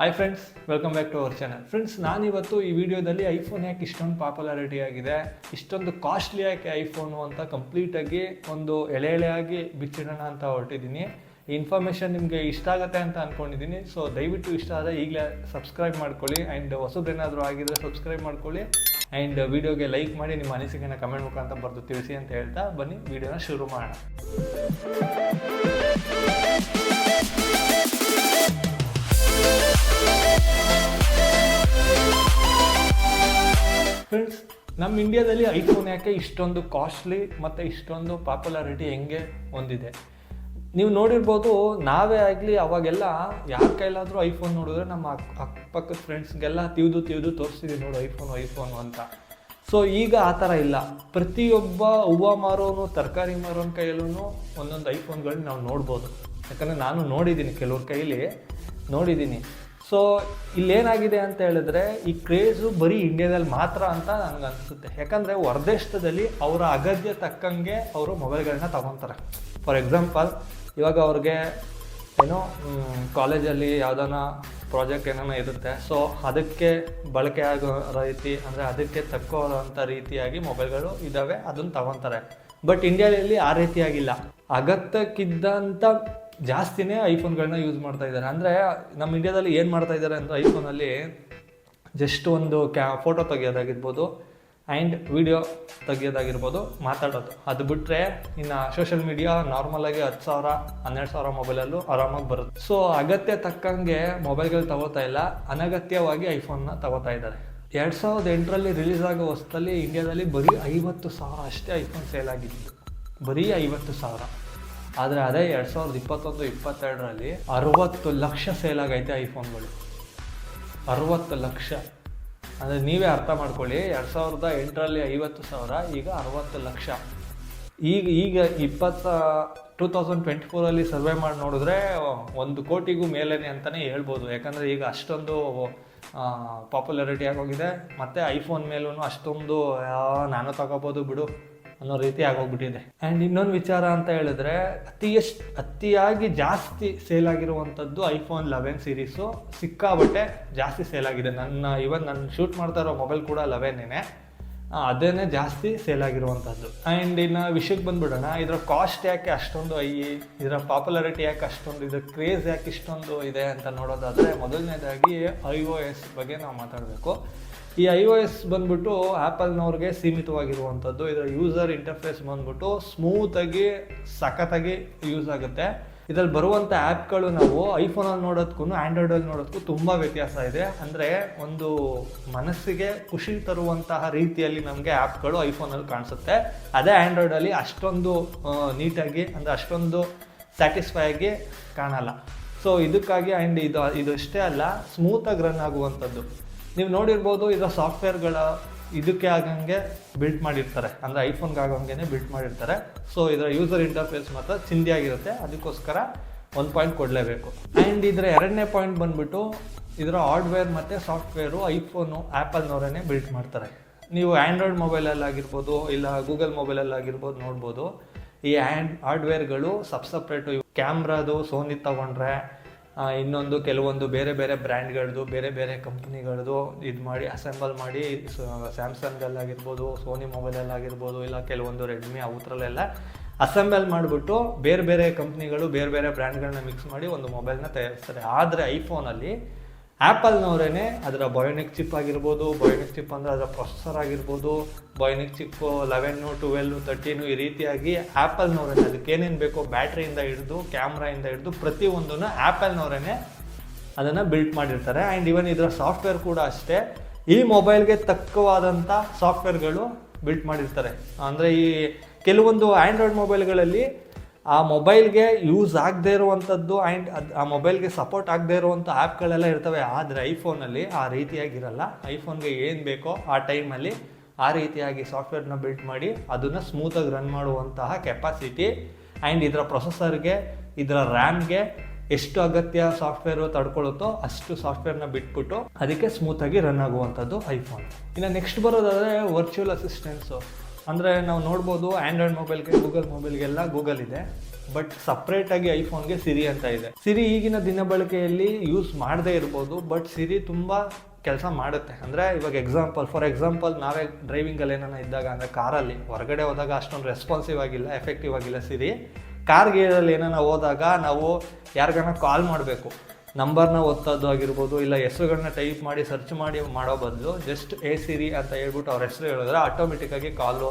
Hi friends welcome back to our channel friends ನಾನಿವತ್ತು ಈ ವಿಡಿಯೋದಲ್ಲಿ ಐಫೋನ್ ಯಾಕೆ ಇಷ್ಟೊಂದು ಪಾಪ್ಯುಲಾರಿಟಿ ಆಗಿದೆ, ಇಷ್ಟೊಂದು ಕಾಸ್ಟ್ಲಿ ಯಾಕೆ ಐಫೋನು ಅಂತ ಕಂಪ್ಲೀಟಾಗಿ ಒಂದು ಎಳೆ ಎಳೆಯಾಗಿ ಬಿಚ್ಚಿಡೋಣ ಅಂತ ಹೊರಟಿದ್ದೀನಿ. ಈ ಇನ್ಫಾರ್ಮೇಷನ್ ನಿಮಗೆ ಇಷ್ಟ ಆಗುತ್ತೆ ಅಂತ ಅಂದ್ಕೊಂಡಿದ್ದೀನಿ ಸೊ ದಯವಿಟ್ಟು ಇಷ್ಟ ಆದರೆ ಈಗಲೇ ಸಬ್ಸ್ಕ್ರೈಬ್ ಮಾಡ್ಕೊಳ್ಳಿ. ಆ್ಯಂಡ್ ಹೊಸದೇನಾದರೂ ಆಗಿದ್ರೆ ಸಬ್ಸ್ಕ್ರೈಬ್ ಮಾಡ್ಕೊಳ್ಳಿ. ಆ್ಯಂಡ್ ವಿಡಿಯೋಗೆ ಲೈಕ್ ಮಾಡಿ ನಿಮ್ಮ ಅನಿಸಿಕೆನ ಕಮೆಂಟ್ ಮುಖಾಂತರ ಬರೆದು ತಿಳಿಸಿ ಅಂತ ಹೇಳ್ತಾ ಬನ್ನಿ. ವಿಡಿಯೋನ ಶುರು ಮಾಡೋಣ. ಫ್ರೆಂಡ್ಸ್ ನಮ್ಮ ಇಂಡಿಯಾದಲ್ಲಿ ಐಫೋನ್ ಯಾಕೆ ಇಷ್ಟೊಂದು ಕಾಸ್ಟ್ಲಿ ಮತ್ತು ಇಷ್ಟೊಂದು ಪಾಪ್ಯುಲಾರಿಟಿ ಹೆಂಗೆ ಹೊಂದಿದೆ? ನೀವು ನೋಡಿರ್ಬೋದು, ನಾವೇ ಆಗಲಿ ಅವಾಗೆಲ್ಲ ಯಾರ ಕೈಲಾದರೂ ಐಫೋನ್ ನೋಡಿದ್ರೆ ನಮ್ಮ ಅಕ್, ಅಕ್ಕಪಕ್ಕದ ಫ್ರೆಂಡ್ಸ್ಗೆಲ್ಲ ತಿವಿದು ತಿವಿದು ತೋರಿಸ್ತೀವಿ ನೋಡು ಐಫೋನು ಐಫೋನು ಅಂತ. ಸೊ ಈಗ ಆ ಥರ ಇಲ್ಲ. ಪ್ರತಿಯೊಬ್ಬ ಹೂವು ಮಾರೋನು, ತರಕಾರಿ ಮಾರೋನ ಕೈಯಲ್ಲೂ ಒಂದೊಂದು ಐಫೋನ್ಗಳನ್ನ ನಾವು ನೋಡ್ಬೋದು. ಯಾಕಂದರೆ ನಾನು ನೋಡಿದ್ದೀನಿ, ಕೆಲವ್ರ ಕೈಲಿ ನೋಡಿದ್ದೀನಿ. ಸೊ ಇಲ್ಲೇನಾಗಿದೆ ಅಂತ ಹೇಳಿದ್ರೆ, ಈ ಕ್ರೇಜು ಬರೀ ಇಂಡಿಯಾದಲ್ಲಿ ಮಾತ್ರ ಅಂತ ನನಗೆ ಅನಿಸುತ್ತೆ. ಯಾಕಂದರೆ ಹೊರದೇಶದಲ್ಲಿ ಅವರ ಅಗತ್ಯ ತಕ್ಕಂಗೆ ಅವರು ಮೊಬೈಲ್ಗಳನ್ನ ತಗೊತಾರೆ. ಫಾರ್ ಎಕ್ಸಾಂಪಲ್ ಇವಾಗ ಅವ್ರಿಗೆ ಏನೋ ಕಾಲೇಜಲ್ಲಿ ಯಾವ್ದಾನ ಪ್ರಾಜೆಕ್ಟ್ ಏನಾನ ಇರುತ್ತೆ. ಸೊ ಅದಕ್ಕೆ ಬಳಕೆ ಆಗೋ ರೀತಿ, ಅಂದರೆ ಅದಕ್ಕೆ ತಕ್ಕೋಂಥ ರೀತಿಯಾಗಿ ಮೊಬೈಲ್ಗಳು ಇದ್ದಾವೆ ಅದನ್ನು ತಗೊತಾರೆ. ಬಟ್ ಇಂಡಿಯಾದಲ್ಲಿ ಆ ರೀತಿಯಾಗಿಲ್ಲ. ಅಗತ್ಯಕ್ಕಿದ್ದಂಥ ಜಾಸ್ತಿನೇ ಐಫೋನ್ಗಳನ್ನ ಯೂಸ್ ಮಾಡ್ತಾ ಇದ್ದಾರೆ. ಅಂದರೆ ನಮ್ಮ ಇಂಡಿಯಾದಲ್ಲಿ ಏನು ಮಾಡ್ತಾ ಇದ್ದಾರೆ ಅಂದರೆ ಐಫೋನಲ್ಲಿ ಜಸ್ಟ್ ಒಂದು ಕ್ಯಾ ಫೋಟೋ ತೆಗೆಯೋದಾಗಿರ್ಬೋದು ಆ್ಯಂಡ್ ವಿಡಿಯೋ ತೆಗೆಯೋದಾಗಿರ್ಬೋದು ಮಾತಾಡೋದು. ಅದು ಬಿಟ್ಟರೆ ಇನ್ನು ಸೋಷಿಯಲ್ ಮೀಡಿಯಾ ನಾರ್ಮಲಾಗಿ ಹತ್ತು ಸಾವಿರ, ಹನ್ನೆರಡು ಸಾವಿರ ಮೊಬೈಲಲ್ಲೂ ಆರಾಮಾಗಿ ಬರುತ್ತೆ. ಸೊ ಅಗತ್ಯ ತಕ್ಕಂಗೆ ಮೊಬೈಲ್ಗಳು ತಗೋತಾ ಇಲ್ಲ. ಅನಗತ್ಯವಾಗಿ ಐಫೋನ್ನ ತಗೋತಾ ಇದ್ದಾರೆ. ಎರಡು ಸಾವಿರದ ಎಂಟರಲ್ಲಿ ರಿಲೀಸ್ ಆಗೋ ಹೊಸ್ತಲ್ಲಿ ಇಂಡಿಯಾದಲ್ಲಿ ಬರೀ ಐವತ್ತು ಸಾವಿರ ಅಷ್ಟೇ ಐಫೋನ್ ಸೇಲ್ ಆಗಿತ್ತು. ಬರೀ ಐವತ್ತು ಸಾವಿರ. ಆದರೆ ಅದೇ ಎರಡು ಸಾವಿರದ ಇಪ್ಪತ್ತೊಂದು, ಇಪ್ಪತ್ತೆರಡರಲ್ಲಿ ಅರವತ್ತು ಲಕ್ಷ ಸೇಲ್ ಆಗೈತೆ ಐಫೋನ್ಗಳು. ಅರವತ್ತು ಲಕ್ಷ. ಅಂದರೆ ನೀವೇ ಅರ್ಥ ಮಾಡ್ಕೊಳ್ಳಿ, ಎರಡು ಸಾವಿರದ ಎಂಟರಲ್ಲಿ ಐವತ್ತು ಸಾವಿರ, ಈಗ ಅರವತ್ತು ಲಕ್ಷ. ಈಗ ಈಗ ಇಪ್ಪತ್ತ, ಟೂ ತೌಸಂಡ್ ಟ್ವೆಂಟಿ ಫೋರಲ್ಲಿ ಸರ್ವೆ ಮಾಡಿ ನೋಡಿದ್ರೆ ಒಂದು ಕೋಟಿಗೂ ಮೇಲೇನೆ ಅಂತಲೇ ಹೇಳ್ಬೋದು. ಯಾಕಂದರೆ ಈಗ ಅಷ್ಟೊಂದು ಪಾಪ್ಯುಲಾರಿಟಿ ಆಗೋಗಿದೆ. ಮತ್ತು ಐಫೋನ್ ಮೇಲೂ ಅಷ್ಟೊಂದು ನಾನು ತಗೋಬೋದು ಬಿಡು. ಅನ್ನೋ ರೀತಿ ಆಗೋಗ್ಬಿಟ್ಟಿದೆ. ಆ್ಯಂಡ್ ಇನ್ನೊಂದು ವಿಚಾರ ಅಂತ ಹೇಳಿದ್ರೆ ಅತಿ ಎಷ್ಟು ಅತಿಯಾಗಿ ಜಾಸ್ತಿ ಸೇಲ್ ಆಗಿರುವಂಥದ್ದು ಐಫೋನ್ ಲೆವೆನ್ ಸೀರೀಸು ಸಿಕ್ಕಾಬಟ್ಟೆ ಜಾಸ್ತಿ ಸೇಲ್ ಆಗಿದೆ. ನನ್ನ ಇವನ್ ನಾನು ಶೂಟ್ ಮಾಡ್ತಾ ಇರೋ ಮೊಬೈಲ್ ಕೂಡ ಲೆವೆನ್ನೇ ಅದೇನೇ ಜಾಸ್ತಿ ಸೇಲ್ ಆಗಿರುವಂಥದ್ದು ಆ್ಯಂಡ್ ಇನ್ನು ವಿಷಯಕ್ಕೆ ಬಂದ್ಬಿಡೋಣ. ಇದರ ಕಾಸ್ಟ್ ಯಾಕೆ ಅಷ್ಟೊಂದು ಐ ಇದರ ಪಾಪ್ಯುಲಾರಿಟಿ ಯಾಕೆ ಅಷ್ಟೊಂದು, ಇದರ ಕ್ರೇಜ್ ಯಾಕೆ ಇಷ್ಟೊಂದು ಇದೆ ಅಂತ ನೋಡೋದಾದರೆ ಮೊದಲನೇದಾಗಿ ಐ ಒ ಎಸ್ ಬಗ್ಗೆ ನಾವು ಮಾತಾಡಬೇಕು. ಈ ಐ ಒ ಎಸ್ ಬಂದ್ಬಿಟ್ಟು ಆ್ಯಪಲ್ನವ್ರಿಗೆ ಸೀಮಿತವಾಗಿರುವಂಥದ್ದು ಇದರ ಯೂಸರ್ ಇಂಟರ್ಫೇಸ್ ಬಂದ್ಬಿಟ್ಟು ಸ್ಮೂತಾಗಿ ಸಖತ್ತಾಗಿ ಯೂಸ್ ಆಗುತ್ತೆ. ಇದರಲ್ಲಿ ಬರುವಂಥ ಆ್ಯಪ್ಗಳು ನಾವು ಐಫೋನಲ್ಲಿ ನೋಡೋದಕ್ಕೂ ಆ್ಯಂಡ್ರಾಯ್ಡಲ್ಲಿ ನೋಡೋದಕ್ಕೂ ತುಂಬ ವ್ಯತ್ಯಾಸ ಇದೆ. ಅಂದರೆ ಒಂದು ಮನಸ್ಸಿಗೆ ಖುಷಿ ತರುವಂತಹ ರೀತಿಯಲ್ಲಿ ನಮಗೆ ಆ್ಯಪ್ಗಳು ಐಫೋನಲ್ಲಿ ಕಾಣಿಸುತ್ತೆ. ಅದೇ ಆ್ಯಂಡ್ರಾಯ್ಡಲ್ಲಿ ಅಷ್ಟೊಂದು ನೀಟಾಗಿ ಅಂದರೆ ಅಷ್ಟೊಂದು ಸ್ಯಾಟಿಸ್ಫೈ ಆಗಿ ಕಾಣಲ್ಲ. ಸೊ ಇದಕ್ಕಾಗಿ ಆ್ಯಂಡ್ ಇದು ಇದು ಅಷ್ಟೇ ಅಲ್ಲ ಸ್ಮೂತಾಗಿ ರನ್ ಆಗುವಂಥದ್ದು. ನೀವು ನೋಡಿರ್ಬೋದು, ಇದರ ಸಾಫ್ಟ್ವೇರ್ಗಳ ಇದಕ್ಕೆ ಆಗಂಗೆ ಬಿಲ್ಟ್ ಮಾಡಿರ್ತಾರೆ. ಅಂದರೆ ಐಫೋನ್ಗೆ ಆಗಂಗೆ ಬಿಲ್ಟ್ ಮಾಡಿರ್ತಾರೆ. ಸೊ ಇದರ ಯೂಸರ್ ಇಂಟರ್ಫೇಸ್ ಮಾತ್ರ ಚಿಂದಿಯಾಗಿರುತ್ತೆ ಅದಕ್ಕೋಸ್ಕರ ಒಂದು ಪಾಯಿಂಟ್ ಕೊಡಲೇಬೇಕು. ಆ್ಯಂಡ್ ಇದರ ಎರಡನೇ ಪಾಯಿಂಟ್ ಬಂದ್ಬಿಟ್ಟು ಇದರ ಹಾರ್ಡ್ವೇರ್ ಮತ್ತು ಸಾಫ್ಟ್ವೇರು ಐಫೋನು ಆ್ಯಪಲ್ನವರೇ ಬಿಲ್ಟ್ ಮಾಡ್ತಾರೆ. ನೀವು ಆ್ಯಂಡ್ರಾಯ್ಡ್ ಮೊಬೈಲಲ್ಲಾಗಿರ್ಬೋದು ಇಲ್ಲ ಗೂಗಲ್ ಮೊಬೈಲಲ್ಲಾಗಿರ್ಬೋದು ನೋಡ್ಬೋದು, ಈ ಆ್ಯಂಡ್ ಹಾರ್ಡ್ವೇರ್ಗಳು ಸಬ್ ಸಪ್ರೇಟು ಕ್ಯಾಮ್ರಾದು ಸೋನಿ ತಗೊಂಡ್ರೆ ಇನ್ನೊಂದು ಕೆಲವೊಂದು ಬೇರೆ ಬೇರೆ ಬ್ರ್ಯಾಂಡ್ಗಳದ್ದು, ಬೇರೆ ಬೇರೆ ಕಂಪ್ನಿಗಳದ್ದು ಇದು ಮಾಡಿ ಅಸೆಂಬಲ್ ಮಾಡಿ ಸ್ಯಾಮ್ಸಂಗಲ್ಲಾಗಿರ್ಬೋದು ಸೋನಿ ಮೊಬೈಲಲ್ಲಾಗಿರ್ಬೋದು ಇಲ್ಲ ಕೆಲವೊಂದು ರೆಡ್ಮಿ ಅವತ್ರಲ್ಲೆಲ್ಲ ಅಸೆಂಬಲ್ ಮಾಡಿಬಿಟ್ಟು ಬೇರೆ ಬೇರೆ ಕಂಪ್ನಿಗಳು, ಬೇರೆ ಬೇರೆ ಬ್ರ್ಯಾಂಡ್ಗಳನ್ನ ಮಿಕ್ಸ್ ಮಾಡಿ ಒಂದು ಮೊಬೈಲ್ನ ತಯಾರಿಸ್ತಾರೆ. ಆದರೆ ಐಫೋನಲ್ಲಿ ಆ್ಯಪಲ್ನವರೇ ಅದರ ಬಯೋನಿಕ್ ಚಿಪ್ ಆಗಿರ್ಬೋದು, ಬಯೋನಿಕ್ ಚಿಪ್ ಅಂದರೆ ಅದರ ಪ್ರೊಸೆಸರ್ ಆಗಿರ್ಬೋದು, ಬಯೋನಿಕ್ ಚಿಪ್ಪು ಲೆವೆನ್ನು ಟ್ವೆಲ್ಲು ತರ್ಟೀನು ಈ ರೀತಿಯಾಗಿ ಆ್ಯಪಲ್ನವರೇ ಅದಕ್ಕೆ ಏನೇನು ಬೇಕೋ ಬ್ಯಾಟ್ರಿಯಿಂದ ಹಿಡಿದು, ಕ್ಯಾಮ್ರಾಯಿಂದ ಹಿಡಿದು ಪ್ರತಿಯೊಂದನ್ನು ಆ್ಯಪಲ್ನವರೇ ಅದನ್ನು ಬಿಲ್ಟ್ ಮಾಡಿರ್ತಾರೆ. ಆ್ಯಂಡ್ ಇವನ್ ಇದರ ಸಾಫ್ಟ್ವೇರ್ ಕೂಡ ಅಷ್ಟೇ. ಈ ಮೊಬೈಲ್ಗೆ ತಕ್ಕವಾದಂಥ ಸಾಫ್ಟ್ವೇರ್ಗಳು ಬಿಲ್ಟ್ ಮಾಡಿರ್ತಾರೆ. ಅಂದರೆ ಈ ಕೆಲವೊಂದು ಆ್ಯಂಡ್ರಾಯ್ಡ್ ಮೊಬೈಲ್ಗಳಲ್ಲಿ ಆ ಮೊಬೈಲ್ಗೆ ಯೂಸ್ ಆಗದೆ ಇರುವಂಥದ್ದು ಆ್ಯಂಡ್ ಅದು ಆ ಮೊಬೈಲ್ಗೆ ಸಪೋರ್ಟ್ ಆಗದೆ ಇರುವಂಥ ಆ್ಯಪ್ಗಳೆಲ್ಲ ಇರ್ತವೆ. ಆದರೆ ಐಫೋನಲ್ಲಿ ಆ ರೀತಿಯಾಗಿರಲ್ಲ. ಐಫೋನ್ಗೆ ಏನು ಬೇಕೋ ಆ ಟೈಮಲ್ಲಿ ಆ ರೀತಿಯಾಗಿ ಸಾಫ್ಟ್ವೇರ್ನ ಬಿಲ್ಟ್ ಮಾಡಿ ಅದನ್ನು ಸ್ಮೂತಾಗಿ ರನ್ ಮಾಡುವಂತಹ ಕೆಪಾಸಿಟಿ ಆ್ಯಂಡ್ ಇದರ ಪ್ರೊಸೆಸರ್ಗೆ ಇದರ ರ್ಯಾಮ್ಗೆ ಎಷ್ಟು ಅಗತ್ಯ ಸಾಫ್ಟ್ವೇರು ತಡ್ಕೊಳ್ಳುತ್ತೋ ಅಷ್ಟು ಸಾಫ್ಟ್ವೇರ್ನ ಬಿಟ್ಬಿಟ್ಟು ಅದಕ್ಕೆ ಸ್ಮೂತಾಗಿ ರನ್ ಆಗುವಂಥದ್ದು ಐಫೋನ್. ಇನ್ನು ನೆಕ್ಸ್ಟ್ ಬರೋದಾದರೆ ವರ್ಚುವಲ್ ಅಸಿಸ್ಟೆನ್ಸು ಅಂದರೆ ನಾವು ನೋಡ್ಬೋದು ಆ್ಯಂಡ್ರಾಯ್ಡ್ ಮೊಬೈಲ್ಗೆ ಗೂಗಲ್ ಮೊಬೈಲ್ಗೆಲ್ಲ ಗೂಗಲ್ ಇದೆ. ಬಟ್ ಸಪ್ರೇಟಾಗಿ ಐಫೋನ್ಗೆ ಸಿರಿ ಅಂತ ಇದೆ. ಸಿರಿ ಈಗಿನ ದಿನ ಬಳಕೆಯಲ್ಲಿ ಯೂಸ್ ಮಾಡದೇ ಇರ್ಬೋದು ಬಟ್ ಸಿರಿ ತುಂಬ ಕೆಲಸ ಮಾಡುತ್ತೆ. ಅಂದರೆ ಇವಾಗ ಎಕ್ಸಾಂಪಲ್ ಫಾರ್ ಎಕ್ಸಾಂಪಲ್ ನಾವೇ ಡ್ರೈವಿಂಗಲ್ಲಿ ಏನಾನ ಇದ್ದಾಗ, ಅಂದರೆ ಕಾರಲ್ಲಿ ಹೊರಗಡೆ ಹೋದಾಗ ಅಷ್ಟೊಂದು ರೆಸ್ಪಾನ್ಸಿವ್ ಆಗಿಲ್ಲ ಎಫೆಕ್ಟಿವ್ ಆಗಿಲ್ಲ ಸಿರಿ ಕಾರ್ ಗೇರಲ್ಲಿ ಏನಾನ ಹೋದಾಗ ನಾವು ಯಾರಿಗಾನ ಕಾಲ್ ಮಾಡಬೇಕು. ನಂಬರ್ನ ಒತ್ತೋದು ಆಗಿರ್ಬೋದು, ಇಲ್ಲ ಹೆಸರುಗಳನ್ನ ಟೈಪ್ ಮಾಡಿ ಸರ್ಚ್ ಮಾಡಿ ಮಾಡೋ ಬದಲು ಜಸ್ಟ್ ಎ ಸಿರಿ ಅಂತ ಹೇಳ್ಬಿಟ್ಟು ಅವ್ರ ಹೆಸರು ಹೇಳಿದ್ರೆ ಆಟೋಮೆಟಿಕ್ಕಾಗಿ ಕಾಲು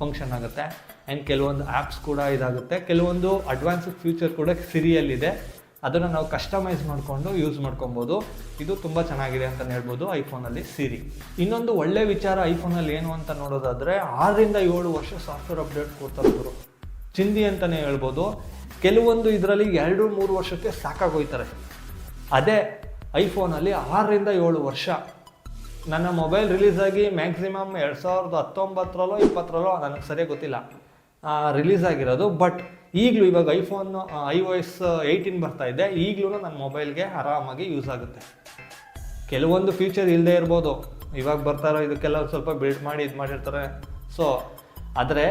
ಫಂಕ್ಷನ್ ಆಗುತ್ತೆ. ಆ್ಯಂಡ್ ಕೆಲವೊಂದು ಆ್ಯಪ್ಸ್ ಕೂಡ ಇದಾಗುತ್ತೆ. ಕೆಲವೊಂದು ಅಡ್ವಾನ್ಸ್ ಫ್ಯೂಚರ್ ಕೂಡ ಸಿರಿಯಲ್ಲಿದೆ ಅದನ್ನು ನಾವು ಕಸ್ಟಮೈಸ್ ಮಾಡಿಕೊಂಡು ಯೂಸ್ ಮಾಡ್ಕೊಬೋದು. ಇದು ತುಂಬ ಚೆನ್ನಾಗಿದೆ ಅಂತಲೇ ಹೇಳ್ಬೋದು ಐಫೋನಲ್ಲಿ ಸಿರಿ ಇನ್ನೊಂದು ಒಳ್ಳೆ ವಿಚಾರ ಐಫೋನಲ್ಲಿ ಏನು ಅಂತ ನೋಡೋದಾದರೆ ಆರರಿಂದ ಏಳು ವರ್ಷ ಸಾಫ್ಟ್ವೇರ್ ಅಪ್ಡೇಟ್ ಕೊಡ್ತಾರೆ ಚಿಂದಿ ಅಂತಲೇ ಹೇಳ್ಬೋದು. ಕೆಲವೊಂದು ಇದರಲ್ಲಿ ಎರಡು ಮೂರು ವರ್ಷಕ್ಕೆ ಸಾಕಾಗೋಯ್ತಾರೆ. ಅದೇ ಐಫೋನಲ್ಲಿ ಆರರಿಂದ ಏಳು ವರ್ಷ. ನನ್ನ ಮೊಬೈಲ್ ರಿಲೀಸ್ ಆಗಿ ಮ್ಯಾಕ್ಸಿಮಮ್ ಎರಡು ಸಾವಿರದ ಹತ್ತೊಂಬತ್ತರಲ್ಲೋ ಇಪ್ಪತ್ತರಲ್ಲೋ ನನಗೆ ಸರಿಯಾಗಿ ಗೊತ್ತಿಲ್ಲ. ರಿಲೀಸ್ ಆಗಿರೋದು ಬಟ್ ಈಗಲೂ ಇವಾಗ iPhone I O S eighteen ಬರ್ತಾ ಇದೆ. ಈಗಲೂ ನನ್ನ ಮೊಬೈಲ್ಗೆ ಆರಾಮಾಗಿ ಯೂಸ್ ಆಗುತ್ತೆ. ಕೆಲವೊಂದು ಫ್ಯೂಚರ್ ಇಲ್ಲದೆ ಇರ್ಬೋದು. ಇವಾಗ ಬರ್ತಾರೋ ಇದಕ್ಕೆಲ್ಲ ಸ್ವಲ್ಪ ಬಿಲ್ಡ್ ಮಾಡಿ ಇದು ಮಾಡಿರ್ತಾರೆ. ಸೊ ಆದರೆ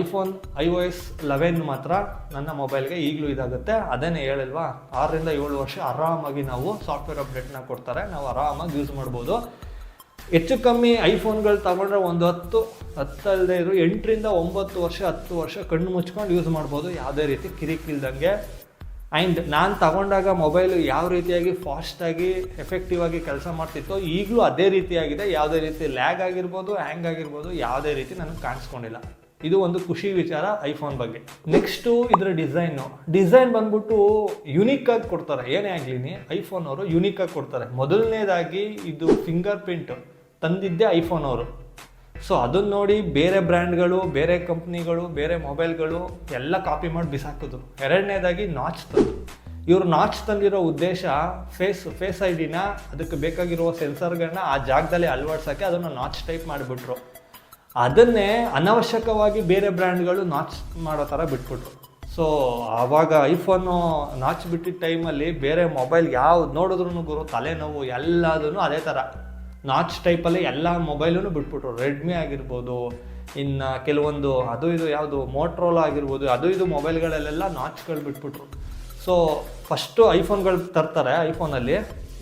iPhone I O S eleven ಮಾತ್ರ ನನ್ನ ಮೊಬೈಲ್ಗೆ ಈಗಲೂ ಇದಾಗುತ್ತೆ. ಅದೇನೇ ಹೇಳಿಲ್ವಾ? ಆರರಿಂದ ಏಳು ವರ್ಷ ಆರಾಮಾಗಿ ನಾವು ಸಾಫ್ಟ್ವೇರ್ ಅಪ್ಡೇಟ್ನ ಕೊಡ್ತಾರೆ. ನಾವು ಆರಾಮಾಗಿ ಯೂಸ್ ಮಾಡ್ಬೋದು. ಹೆಚ್ಚು ಕಮ್ಮಿ ಐಫೋನ್ಗಳು ತಗೊಂಡ್ರೆ ಒಂದು ಹತ್ತು ಹತ್ತಲ್ಲದೆ ಇರೋ, ಎಂಟರಿಂದ ಒಂಬತ್ತು ವರ್ಷ, ಹತ್ತು ವರ್ಷ ಕಣ್ಣು ಮುಚ್ಕೊಂಡು ಯೂಸ್ ಮಾಡ್ಬೋದು. ಯಾವುದೇ ರೀತಿ ಕಿರಿಕಿಲ್ದಂಗೆ ಆ್ಯಂಡ್ ನಾನು ತಗೊಂಡಾಗ ಮೊಬೈಲು ಯಾವ ರೀತಿಯಾಗಿ ಫಾಸ್ಟಾಗಿ ಎಫೆಕ್ಟಿವ್ ಆಗಿ ಕೆಲಸ ಮಾಡ್ತಿತ್ತೋ, ಈಗಲೂ ಅದೇ ರೀತಿಯಾಗಿದೆ. ಯಾವುದೇ ರೀತಿ ಲ್ಯಾಗ್ ಆಗಿರ್ಬೋದು ಹ್ಯಾಂಗ್ ಆಗಿರ್ಬೋದು, ಯಾವುದೇ ರೀತಿ ನನಗೆ ಕಾಣಿಸ್ಕೊಂಡಿಲ್ಲ. ಇದು ಒಂದು ಖುಷಿ ವಿಚಾರ ಐಫೋನ್ ಬಗ್ಗೆ. ನೆಕ್ಸ್ಟು ಇದರ ಡಿಸೈನು ಡಿಸೈನ್ ಬಂದ್ಬಿಟ್ಟು ಯುನೀಕ್ ಆಗಿ ಕೊಡ್ತಾರೆ. ಏನೇ ಆಗಲಿ ಐಫೋನ್ ಅವರು ಯುನೀಕ್ ಆಗಿ ಕೊಡ್ತಾರೆ. ಮೊದಲನೇದಾಗಿ ಇದು ಫಿಂಗರ್ ಪ್ರಿಂಟ್ ತಂದಿದ್ದೆ ಐಫೋನ್ ಅವರು. ಸೊ ಅದನ್ನು ನೋಡಿ ಬೇರೆ ಬ್ರ್ಯಾಂಡ್ಗಳು, ಬೇರೆ ಕಂಪ್ನಿಗಳು, ಬೇರೆ ಮೊಬೈಲ್ಗಳು ಎಲ್ಲ ಕಾಪಿ ಮಾಡಿ ಬಿಸಾಕಿದ್ರು. ಎರಡನೇದಾಗಿ ನಾಚ್ ತಂದರು. ಇವರು ನಾಚ್ ತಂದಿರೋ ಉದ್ದೇಶ ಫೇಸ್ ಫೇಸ್ ಐ ಡಿನ ಅದಕ್ಕೆ ಬೇಕಾಗಿರುವ ಸೆನ್ಸರ್ಗಳನ್ನ ಆ ಜಾಗದಲ್ಲಿ ಅಳವಡಿಸೋಕ್ಕೆ ಅದನ್ನು ನಾಚ್ ಟೈಪ್ ಮಾಡಿಬಿಟ್ರು. ಅದನ್ನೇ ಅನವಶ್ಯಕವಾಗಿ ಬೇರೆ ಬ್ರ್ಯಾಂಡ್ಗಳು ನಾಚ್ ಮಾಡೋ ಥರ ಬಿಟ್ಬಿಟ್ರು. ಸೊ ಆವಾಗ ಐಫೋನು ನಾಚ್ ಬಿಟ್ಟಿದ್ದ ಟೈಮಲ್ಲಿ ಬೇರೆ ಮೊಬೈಲ್ ಯಾವ್ದು ನೋಡಿದ್ರು ಗುರು ತಲೆನೋವು ಎಲ್ಲದೂ ಅದೇ ಥರ. ನಾಚ್ ಟೈಪಲ್ಲಿ ಎಲ್ಲ ಮೊಬೈಲೂ ಬಿಟ್ಬಿಟ್ರು. ರೆಡ್ಮಿ ಆಗಿರ್ಬೋದು, ಇನ್ನು ಕೆಲವೊಂದು ಅದು ಇದು ಯಾವುದು ಮೋಟ್ರೋಲ್ ಆಗಿರ್ಬೋದು, ಅದು ಇದು ಮೊಬೈಲ್ಗಳಲ್ಲೆಲ್ಲ ನಾಚ್ಗಳು ಬಿಟ್ಬಿಟ್ರು. ಸೊ ಫಸ್ಟು ಐಫೋನ್ಗಳು ತರ್ತಾರೆ ಐಫೋನಲ್ಲಿ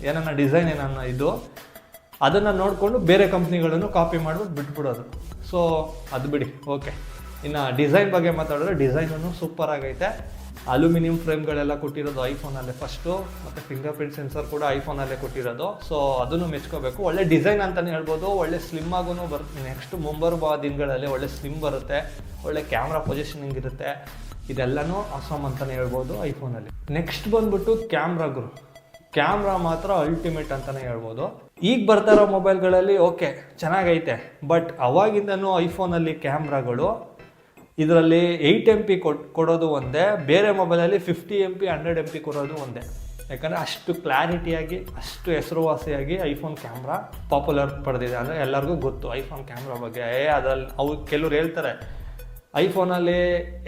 ಏನನ್ನ ಡಿಸೈನ್ ಏನನ್ನ ಇದು, ಅದನ್ನು ನೋಡಿಕೊಂಡು ಬೇರೆ ಕಂಪ್ನಿಗಳನ್ನು ಕಾಪಿ ಮಾಡ್ಬಿಟ್ಟು ಬಿಟ್ಬಿಡೋದು. ಸೊ ಅದು ಬಿಡಿ. ಓಕೆ ಇನ್ನು ಡಿಸೈನ್ ಬಗ್ಗೆ ಮಾತಾಡಿದ್ರೆ ಡಿಸೈನೂ ಸೂಪರ್ ಆಗೈತೆ. ಅಲ್ಯೂಮಿನಿಯಂ ಫ್ರೇಮ್ಗಳೆಲ್ಲ ಕೊಟ್ಟಿರೋದು ಐಫೋನಲ್ಲೇ ಫಸ್ಟು, ಮತ್ತು ಫಿಂಗರ್ ಪ್ರಿಂಟ್ ಸೆನ್ಸರ್ ಕೂಡ ಐಫೋನಲ್ಲೇ ಕೊಟ್ಟಿರೋದು. ಸೊ ಅದನ್ನು ಮೆಚ್ಕೋಬೇಕು. ಒಳ್ಳೆ ಡಿಸೈನ್ ಅಂತಲೇ ಹೇಳ್ಬೋದು. ಒಳ್ಳೆ ಸ್ಲಿಮ್ ಆಗೂ ಬರುತ್ತೆ ನೆಕ್ಸ್ಟ್ ಮುಂಬರುವ ದಿನಗಳಲ್ಲಿ ಒಳ್ಳೆ ಸ್ಲಿಮ್ ಬರುತ್ತೆ. ಒಳ್ಳೆ ಕ್ಯಾಮ್ರಾ ಪೊಸಿಷನಿಂಗ್ ಇರುತ್ತೆ. ಇದೆಲ್ಲನೂ ಅಸಾಮ್ ಅಂತಲೇ ಹೇಳ್ಬೋದು ಐಫೋನಲ್ಲಿ. ನೆಕ್ಸ್ಟ್ ಬಂದ್ಬಿಟ್ಟು ಕ್ಯಾಮ್ರಾ ಗುರು ಕ್ಯಾಮ್ರಾ ಮಾತ್ರ ಅಲ್ಟಿಮೇಟ್ ಅಂತಲೇ ಹೇಳ್ಬೋದು. ಈಗ ಬರ್ತಾ ಇರೋ ಮೊಬೈಲ್ಗಳಲ್ಲಿ ಓಕೆ ಚೆನ್ನಾಗೈತೆ. ಬಟ್ ಅವಾಗಿಂದನೂ ಐಫೋನಲ್ಲಿ ಕ್ಯಾಮ್ರಾಗಳು ಇದರಲ್ಲಿ ಏಯ್ಟ್ ಎಂ ಪಿ ಕೊಡೋದು ಒಂದೇ, ಬೇರೆ ಮೊಬೈಲಲ್ಲಿ fifty M P hundred M P ಕೊಡೋದು ಒಂದೇ. ಯಾಕಂದರೆ ಅಷ್ಟು ಕ್ಲಾರಿಟಿಯಾಗಿ ಅಷ್ಟು ಹೆಸರುವಾಸಿಯಾಗಿ ಐಫೋನ್ ಕ್ಯಾಮ್ರಾ ಪಾಪ್ಯುಲರ್ ಪಡೆದಿದೆ ಅಂದರೆ ಎಲ್ಲರಿಗೂ ಗೊತ್ತು. ಐಫೋನ್ ಕ್ಯಾಮ್ರಾ ಬಗ್ಗೆ, ಏ, ಅದ್ರಲ್ಲಿ ಅವ್ರು, ಕೆಲವ್ರು ಹೇಳ್ತಾರೆ ಐಫೋನಲ್ಲಿ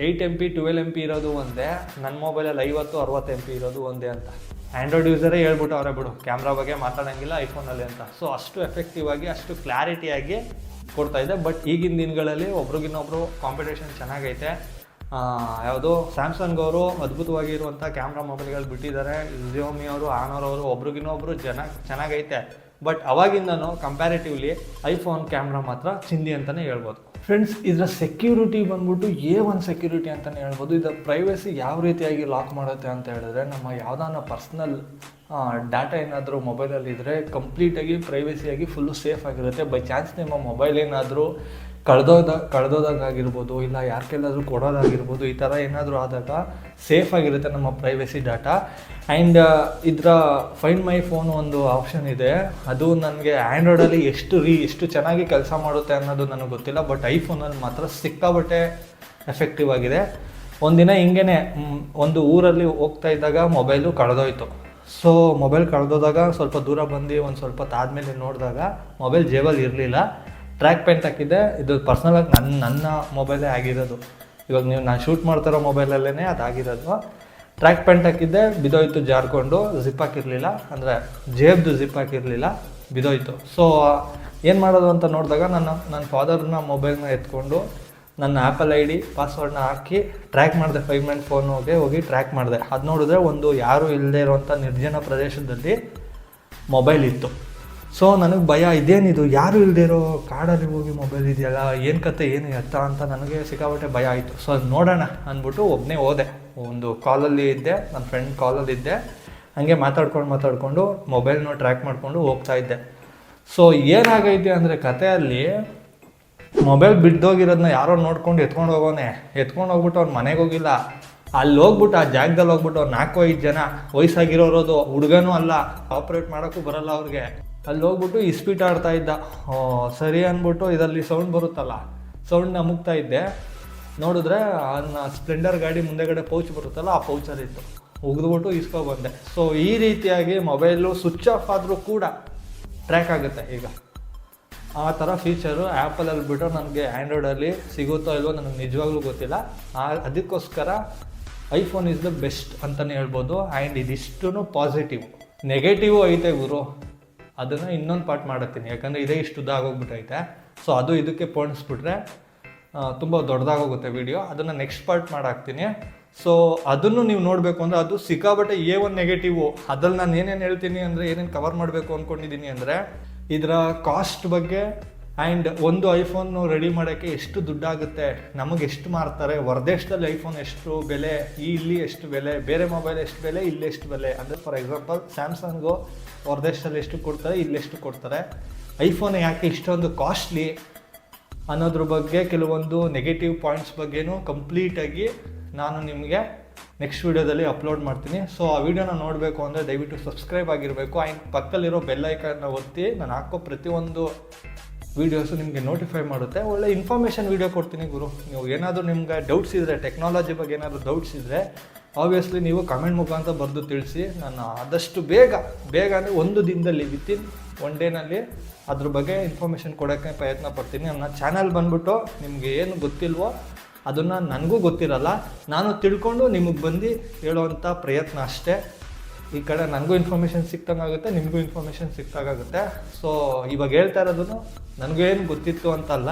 eight M P twelve M P ಇರೋದು ಒಂದೇ ನನ್ನ ಮೊಬೈಲಲ್ಲಿ ಐವತ್ತು, ಅರವತ್ತು ಎಂ ಪಿ ಇರೋದು ಒಂದೇ ಅಂತ. ಆ್ಯಂಡ್ರಾಯ್ಡ್ ಯೂಸರೇ ಹೇಳ್ಬಿಟ್ಟು ಅವರೇ ಬಿಡು ಕ್ಯಾಮ್ರಾ ಬಗ್ಗೆ ಮಾತಾಡೋಂಗಿಲ್ಲ ಐಫೋನಲ್ಲಿ ಅಂತ. ಸೊ ಅಷ್ಟು ಎಫೆಕ್ಟಿವ್ ಆಗಿ, ಅಷ್ಟು ಕ್ಲಾರಿಟಿಯಾಗಿ ಕೊಡ್ತಾ ಇದೆ. ಬಟ್ ಈಗಿನ ದಿನಗಳಲ್ಲಿ ಒಬ್ರಿಗಿನ್ನೊಬ್ರು ಕಾಂಪಿಟೇಷನ್ ಚೆನ್ನಾಗೈತೆ. ಯಾವುದು ಸ್ಯಾಮ್ಸಂಗ್ ಅವರು ಅದ್ಭುತವಾಗಿರುವಂಥ ಕ್ಯಾಮ್ರಾ ಮೊಬೈಲ್ಗಳು ಬಿಟ್ಟಿದ್ದಾರೆ. ಜಿಯೋಮಿ ಅವರು ಆನರ್ ಅವರು, ಒಬ್ರಿಗಿನ್ನೊಬ್ರು ಜನ ಚೆನ್ನಾಗೈತೆ. ಬಟ್ ಅವಾಗಿಂದನೂ ಕಂಪ್ಯಾರಿಟಿವ್ಲಿ ಐಫೋನ್ ಕ್ಯಾಮ್ರಾ ಮಾತ್ರ ಚಿಂದಿ ಅಂತಲೇ ಹೇಳ್ಬೋದು. ಫ್ರೆಂಡ್ಸ್ ಇದರ ಸೆಕ್ಯೂರಿಟಿ ಬಂದ್ಬಿಟ್ಟು ಎ ಒನ್ ಸೆಕ್ಯೂರಿಟಿ ಅಂತಲೇ ಹೇಳ್ಬೋದು. ಇದರ ಪ್ರೈವಸಿ ಯಾವ ರೀತಿಯಾಗಿ ಲಾಕ್ ಮಾಡುತ್ತೆ ಅಂತ ಹೇಳಿದ್ರೆ, ನಮ್ಮ ಯಾವುದಾನ ಪರ್ಸ್ನಲ್ ಡಾಟಾ ಏನಾದರೂ ಮೊಬೈಲಲ್ಲಿದ್ದರೆ ಕಂಪ್ಲೀಟಾಗಿ ಪ್ರೈವಸಿಯಾಗಿ ಫುಲ್ಲು ಸೇಫ್ ಆಗಿರುತ್ತೆ. ಬೈ ಚಾನ್ಸ್ ನಿಮ್ಮ ಮೊಬೈಲ್ ಏನಾದರೂ ಕಳೆದೋದ, ಕಳೆದೋದಾಗಿರ್ಬೋದು, ಇಲ್ಲ ಯಾರ ಕೈಲಾದರೂ ಕೊಡೋದಾಗಿರ್ಬೋದು, ಈ ಥರ ಏನಾದರೂ ಆದಾಗ ಸೇಫ್ ಆಗಿರುತ್ತೆ ನಮ್ಮ ಪ್ರೈವಸಿ ಡಾಟಾ ಆ್ಯಂಡ್ ಇದರ ಫೈಂಡ್ ಮೈ ಫೋನ್ ಒಂದು ಆಪ್ಷನ್ ಇದೆ. ಅದು ನನಗೆ ಆ್ಯಂಡ್ರಾಯ್ಡಲ್ಲಿ ಎಷ್ಟು ರೀ ಎಷ್ಟು ಚೆನ್ನಾಗಿ ಕೆಲಸ ಮಾಡುತ್ತೆ ಅನ್ನೋದು ನನಗೆ ಗೊತ್ತಿಲ್ಲ ಬಟ್ ಐಫೋನಲ್ಲಿ ಮಾತ್ರ ಸಿಕ್ಕಾಬಟ್ಟೆ ಎಫೆಕ್ಟಿವ್ ಆಗಿದೆ. ಒಂದಿನ ಹಿಂಗೇ ಒಂದು ಊರಲ್ಲಿ ಹೋಗ್ತಾ ಇದ್ದಾಗ ಮೊಬೈಲು ಕಳೆದೋಯ್ತು. ಸೊ ಮೊಬೈಲ್ ಕಳೆದೋದಾಗ ಸ್ವಲ್ಪ ದೂರ ಬಂದು ಒಂದು ಸ್ವಲ್ಪ ತಾದ್ಮೇಲೆ ನೋಡಿದಾಗ ಮೊಬೈಲ್ ಜೇಬಲ್ಲಿ ಇರಲಿಲ್ಲ. ಟ್ರ್ಯಾಕ್ ಪ್ಯಾಂಟ್ ಹಾಕಿದ್ದೆ. ಇದು ಪರ್ಸ್ನಲಾಗಿ ನನ್ನ ನನ್ನ ಮೊಬೈಲೇ ಆಗಿರೋದು. ಇವಾಗ ನೀವು ನಾನು ಶೂಟ್ ಮಾಡ್ತಾರೋ ಮೊಬೈಲಲ್ಲೇ ಅದಾಗಿರೋದು. ಟ್ರ್ಯಾಕ್ ಪ್ಯಾಂಟ್ ಹಾಕಿದ್ದೆ, ಬಿದೋಯ್ತು ಜಾರ್ಕೊಂಡು. ಜಿಪ್ ಹಾಕಿರಲಿಲ್ಲ. ಅಂದರೆ ಜೇಬ್ದು ಜಿಪ್ ಹಾಕಿರಲಿಲ್ಲ. ಬಿದೋಯ್ತು. ಸೊ ಏನು ಮಾಡೋದು ಅಂತ ನೋಡಿದಾಗ ನನ್ನ ನನ್ನ ಫಾದರ್ನ ಮೊಬೈಲ್ನ ಎತ್ಕೊಂಡು ನನ್ನ ಆ್ಯಪಲ್ ಐ ಡಿ ಪಾಸ್ವರ್ಡ್ನ ಹಾಕಿ ಟ್ರ್ಯಾಕ್ ಮಾಡಿದೆ. ಫೈವ್ ಮಿನಿಟ್ ಫೋನ್ಗೆ ಹೋಗಿ ಟ್ರ್ಯಾಕ್ ಮಾಡಿದೆ. ಅದು ನೋಡಿದ್ರೆ ಒಂದು ಯಾರೂ ಇಲ್ಲದೆ ಇರುವಂಥ ನಿರ್ಜನ ಪ್ರದೇಶದಲ್ಲಿ ಮೊಬೈಲ್ ಇತ್ತು. ಸೊ ನನಗೆ ಭಯ ಇದೇನಿದು ಯಾರು ಇಲ್ಲದೆ ಇರೋ ಕಾಡಲ್ಲಿ ಹೋಗಿ ಮೊಬೈಲ್ ಇದೆಯಲ್ಲ? ಏನು ಕತೆ, ಏನು ಎತ್ತ ಅಂತ ನನಗೆ ಸಿಕ್ಕಾಪಟ್ಟೆ ಭಯ ಆಯಿತು. ಸೊ ಅದು ನೋಡೋಣ ಅಂದ್ಬಿಟ್ಟು ಒಬ್ಬನೇ ಹೋದೆ. ಒಂದು ಕಾಲಲ್ಲಿ ಇದ್ದೆ ನನ್ನ ಫ್ರೆಂಡ್ ಕಾಲಲ್ಲಿ ಇದ್ದೆ. ಹಂಗೆ ಮಾತಾಡ್ಕೊಂಡು ಮಾತಾಡಿಕೊಂಡು ಮೊಬೈಲ್ನ ಟ್ರ್ಯಾಕ್ ಮಾಡಿಕೊಂಡು ಹೋಗ್ತಾ ಇದ್ದೆ. ಸೊ ಏನಾಗೈತೆ ಅಂದರೆ ಕತೆಯಲ್ಲಿ ಮೊಬೈಲ್ ಬಿದ್ದೋಗಿರೋದನ್ನ ಯಾರೋ ನೋಡ್ಕೊಂಡು ಎತ್ಕೊಂಡು ಹೋಗೋನೆ. ಎತ್ಕೊಂಡು ಹೋಗ್ಬಿಟ್ಟು ಅವ್ನು ಮನೆಗೆ ಹೋಗಿಲ್ಲ. ಅಲ್ಲಿ ಹೋಗ್ಬಿಟ್ಟು, ಆ ಜಾಗದಲ್ಲಿ ಹೋಗ್ಬಿಟ್ಟು ಅವ್ರು ನಾಲ್ಕು ಐದು ಜನ ವಯಸ್ಸಾಗಿರೋರೋದು ಹುಡುಗನೂ ಅಲ್ಲ ಆಪ್ರೇಟ್ ಮಾಡೋಕ್ಕೂ ಬರಲ್ಲ ಅವ್ರಿಗೆ. ಅಲ್ಲಿ ಹೋಗ್ಬಿಟ್ಟು ಇಸ್ಪೀಟ್ ಆಡ್ತಾ ಇದ್ದ. ಸರಿ ಅಂದ್ಬಿಟ್ಟು ಇದರಲ್ಲಿ ಸೌಂಡ್ ಬರುತ್ತಲ್ಲ? ಸೌಂಡ್ನ ಮುಗ್ತಾ ಇದ್ದೆ. ನೋಡಿದ್ರೆ ಅದನ್ನ ಸ್ಪ್ಲೆಂಡರ್ ಗಾಡಿ ಮುಂದೆಗಡೆ ಪೌಚ್ ಬರುತ್ತಲ್ಲ, ಆ ಪೌಚರ್ ಇತ್ತು. ಉಗಿದ್ಬಿಟ್ಟು ಇಸ್ಕೋ ಬಂದೆ. ಸೊ ಈ ರೀತಿಯಾಗಿ ಮೊಬೈಲು ಸ್ವಿಚ್ ಆಫ್ ಆದರೂ ಕೂಡ ಟ್ರ್ಯಾಕ್ ಆಗುತ್ತೆ ಈಗ. ಆ ಥರ ಫೀಚರು ಆ್ಯಪಲಲ್ಲಿ ಬಿಟ್ಟು ನನಗೆ ಆ್ಯಂಡ್ರಾಯ್ಡಲ್ಲಿ ಸಿಗುತ್ತೋ ಇಲ್ವೋ ನನಗೆ ನಿಜವಾಗ್ಲೂ ಗೊತ್ತಿಲ್ಲ. ಅದಕ್ಕೋಸ್ಕರ ಐಫೋನ್ ಇಸ್ ದ ಬೆಸ್ಟ್ ಅಂತಲೇ ಹೇಳ್ಬೋದು. ಆ್ಯಂಡ್ ಇದಿಷ್ಟು ಪಾಸಿಟಿವ್ ನೆಗೆಟಿವ್ ಐತೆ ಗುರು. ಅದನ್ನು ಇನ್ನೊಂದು ಪಾರ್ಟ್ ಮಾಡುತ್ತೀನಿ. ಯಾಕಂದರೆ ಇದೇ ಇಷ್ಟು ಉದ್ದ ಆಗೋಗ್ಬಿಟ್ಟೈತೆ ಸೊ ಅದು ಇದಕ್ಕೆ ಪೋಣಿಸ್ಬಿಟ್ರೆ ತುಂಬ ದೊಡ್ಡದಾಗೋಗುತ್ತೆ ವಿಡಿಯೋ ಅದನ್ನು ನೆಕ್ಸ್ಟ್ ಪಾರ್ಟ್ ಮಾಡಾಕ್ತೀನಿ. ಸೊ ಅದನ್ನು ನೀವು ನೋಡಬೇಕು ಅಂದರೆ ಅದು ಸಿಕ್ಕಾಬಟ್ಟೆ ಎ ಒನ್ ನೆಗೆಟಿವು ಅದ್ರಲ್ಲಿ ನಾನು ಏನೇನು ಹೇಳ್ತೀನಿ ಅಂದರೆ ಏನೇನು ಕವರ್ ಮಾಡಬೇಕು ಅಂದ್ಕೊಂಡಿದ್ದೀನಿ ಅಂದರೆ, ಇದರ ಕಾಸ್ಟ್ ಬಗ್ಗೆ ಆ್ಯಂಡ್ ಒಂದು ಐಫೋನು ರೆಡಿ ಮಾಡೋಕ್ಕೆ ಎಷ್ಟು ದುಡ್ಡಾಗುತ್ತೆ? ನಮಗೆ ಎಷ್ಟು ಮಾರ್ತಾರೆ? ಹೊರದೇಶದಲ್ಲಿ ಐಫೋನ್ ಎಷ್ಟು ಬೆಲೆ? ಇಲ್ಲಿ ಎಷ್ಟು ಬೆಲೆ? ಬೇರೆ ಮೊಬೈಲ್ ಎಷ್ಟು ಬೆಲೆ? ಇಲ್ಲಿ ಎಷ್ಟು ಬೆಲೆ? ಅಂದರೆ ಫಾರ್ ಎಕ್ಸಾಂಪಲ್ ಸ್ಯಾಮ್ಸಂಗು ಹೊರದೇಶದಲ್ಲಿ ಎಷ್ಟು ಕೊಡ್ತಾರೆ? ಇಲ್ಲಿ ಎಷ್ಟು ಕೊಡ್ತಾರೆ? ಐಫೋನ್ ಯಾಕೆ ಇಷ್ಟೊಂದು ಕಾಸ್ಟ್ಲಿ ಅನ್ನೋದ್ರ ಬಗ್ಗೆ ಕೆಲವೊಂದು ನೆಗೆಟಿವ್ ಪಾಯಿಂಟ್ಸ್ ಬಗ್ಗೆನೂ ಕಂಪ್ಲೀಟಾಗಿ ನಾನು ನಿಮಗೆ ನೆಕ್ಸ್ಟ್ ವೀಡಿಯೋದಲ್ಲಿ ಅಪ್ಲೋಡ್ ಮಾಡ್ತೀನಿ. ಸೊ ಆ ವಿಡಿಯೋನ ನೋಡಬೇಕು ಅಂದರೆ ದಯವಿಟ್ಟು ಸಬ್ಸ್ಕ್ರೈಬ್ ಆಗಿರಬೇಕು. ಆ್ಯಂಡ್ ಪಕ್ಕದಲ್ಲಿರೋ ಬೆಲ್ ಐಕನ್ನ ಒತ್ತಿ ನಾನು ಹಾಕೋ ಪ್ರತಿಯೊಂದು ವೀಡಿಯೋಸು ನಿಮಗೆ ನೋಟಿಫೈ ಮಾಡುತ್ತೆ. ಒಳ್ಳೆ ಇನ್ಫಾರ್ಮೇಷನ್ ವೀಡಿಯೋ ಕೊಡ್ತೀನಿ ಗುರು. ನೀವು ಏನಾದರೂ ನಿಮ್ಗೆ ಡೌಟ್ಸ್ ಇದ್ದರೆ ಟೆಕ್ನಾಲಜಿ ಬಗ್ಗೆ ಏನಾದರೂ ಡೌಟ್ಸ್ ಇದ್ದರೆ ಆಬ್ವಿಯಸ್ಲಿ ನೀವು ಕಮೆಂಟ್ ಮುಖಾಂತರ ಬರೆದು ತಿಳಿಸಿ. ನಾನು ಆದಷ್ಟು ಬೇಗ ಬೇಗ ಅಂದರೆ ಒಂದು ದಿನದಲ್ಲಿ ವಿತಿನ್ ಒನ್ ಡೇನಲ್ಲಿ ಅದ್ರ ಬಗ್ಗೆ ಇನ್ಫಾರ್ಮೇಷನ್ ಕೊಡೋಕ್ಕೆ ಪ್ರಯತ್ನ ಪಡ್ತೀನಿ. ನನ್ನ ಚಾನಲ್ ಬಂದ್ಬಿಟ್ಟು ನಿಮಗೆ ಏನು ಗೊತ್ತಿಲ್ವೋ ಅದನ್ನು ನನಗೂ ಗೊತ್ತಿರಲ್ಲ. ನಾನು ತಿಳ್ಕೊಂಡು ನಿಮಗೆ ಬಂದು ಹೇಳುವಂಥ ಪ್ರಯತ್ನ ಅಷ್ಟೇ. ಈ ಕಡೆ ನನಗೂ ಇನ್ಫಾರ್ಮೇಷನ್ ಸಿಕ್ತಂಗಾಗುತ್ತೆ ನಿಮಗೂ ಇನ್ಫಾರ್ಮೇಷನ್ ಸಿಕ್ತಾಗುತ್ತೆ ಸೊ ಇವಾಗ ಹೇಳ್ತಾ ಇರೋದನ್ನು ನನಗೇನು ಗೊತ್ತಿತ್ತು ಅಂತಲ್ಲ.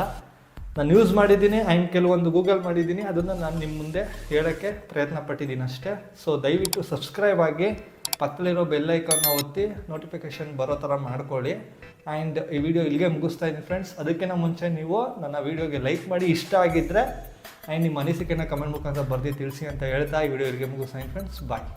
ನಾನು ಯೂಸ್ ಮಾಡಿದ್ದೀನಿ ಆ್ಯಂಡ್ ಕೆಲವೊಂದು ಗೂಗಲ್ ಮಾಡಿದ್ದೀನಿ, ಅದನ್ನು ನಾನು ನಿಮ್ಮ ಮುಂದೆ ಹೇಳೋಕ್ಕೆ ಪ್ರಯತ್ನ ಪಟ್ಟಿದ್ದೀನಿ ಅಷ್ಟೇ. ಸೊ ದಯವಿಟ್ಟು ಸಬ್ಸ್ಕ್ರೈಬ್ ಆಗಿ ಪಕ್ಕದಲ್ಲಿರೋ ಬೆಲ್ ಐಕಾನ್ನ ಒತ್ತಿ ನೋಟಿಫಿಕೇಷನ್ ಬರೋ ಥರ ಮಾಡ್ಕೊಳ್ಳಿ. ಆ್ಯಂಡ್ ಈ ವಿಡಿಯೋ ಇಲ್ಲಿಗೆ ಮುಗಿಸ್ತಾ ಇದ್ದೀನಿ ಫ್ರೆಂಡ್ಸ್ ಅದಕ್ಕಿಂತ ಮುಂಚೆ ನೀವು ನನ್ನ ವೀಡಿಯೋಗೆ ಲೈಕ್ ಮಾಡಿ, ಇಷ್ಟ ಆಗಿದ್ದರೆ ಆ್ಯಂಡ್ ನಿಮ್ಮ ಅನಿಸಿಕೆನ ಕಮೆಂಟ್ ಮುಖಾಂತರ ಬರ್ದು ತಿಳಿಸಿ ಅಂತ ಹೇಳ್ತಾ ಈ ವಿಡಿಯೋ ಇಲ್ಲಿಗೆ ಮುಗಿಸ್ತಾ ಇದ್ದೀನಿ ಫ್ರೆಂಡ್ಸ್ ಬಾಯ್